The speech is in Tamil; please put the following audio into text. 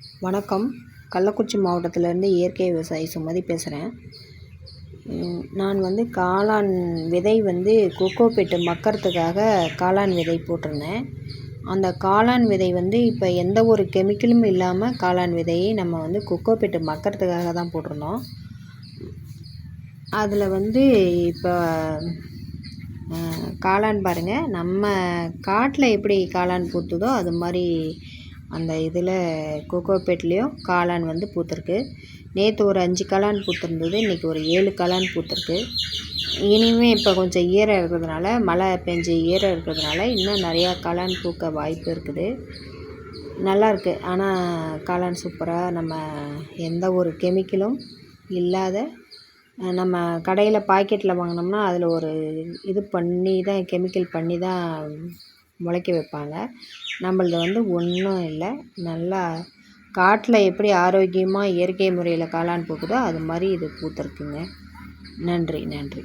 வணக்கம். கள்ளக்குறிச்சி மாவட்டத்திலேருந்து இயற்கை விவசாயி சுமதி பேசுகிறேன் நான் வந்து காளான் விதை வந்து கொக்கோ கொக்கோபீட்டு மக்கிறதுக்காக காளான் விதை போட்டிருந்தேன். அந்த காளான் விதை வந்து இப்போ எந்த ஒரு கெமிக்கலும் இல்லாமல் காளான் விதையை நம்ம வந்து கொக்கோ கொக்கோபீட்டு மக்கிறதுக்காக தான் போட்டிருந்தோம். அதில் வந்து இப்போ காளான் பாருங்கள் நம்ம காட்டில் எப்படி காளான் பூத்துதோ அது மாதிரி அந்த இதில் கோகோபேட்லேயும் காளான் வந்து பூத்திருக்கு. நேற்று ஒரு அஞ்சு காளான் பூத்திருந்தது இன்றைக்கி ஒரு ஏழு காளான் பூத்திருக்கு. இனிமே இப்போ கொஞ்சம் ஈரம் இருக்கிறதுனால மழை பெஞ்சு ஈரம் இருக்கிறதுனால இன்னும் நிறையா காளான் பூக்க வாய்ப்பு இருக்குது. நல்லாயிருக்கு. ஆனால் காளான் சூப்பராக நம்ம எந்த ஒரு கெமிக்கலும் இல்லாத நம்ம கடையில் பாக்கெட்டில் வாங்கினோம்னா அதில் ஒரு இது பண்ணி தான் கெமிக்கல் பண்ணி தான் முளைக்க வைப்பாங்க. நம்மளது வந்து ஒன்றும் இல்லை. நல்லா காட்டில் எப்படி ஆரோக்கியமாக இயற்கை முறையில் காளான் பூக்குதோ அது மாதிரி இது பூத்திருக்குங்க. நன்றி நன்றி.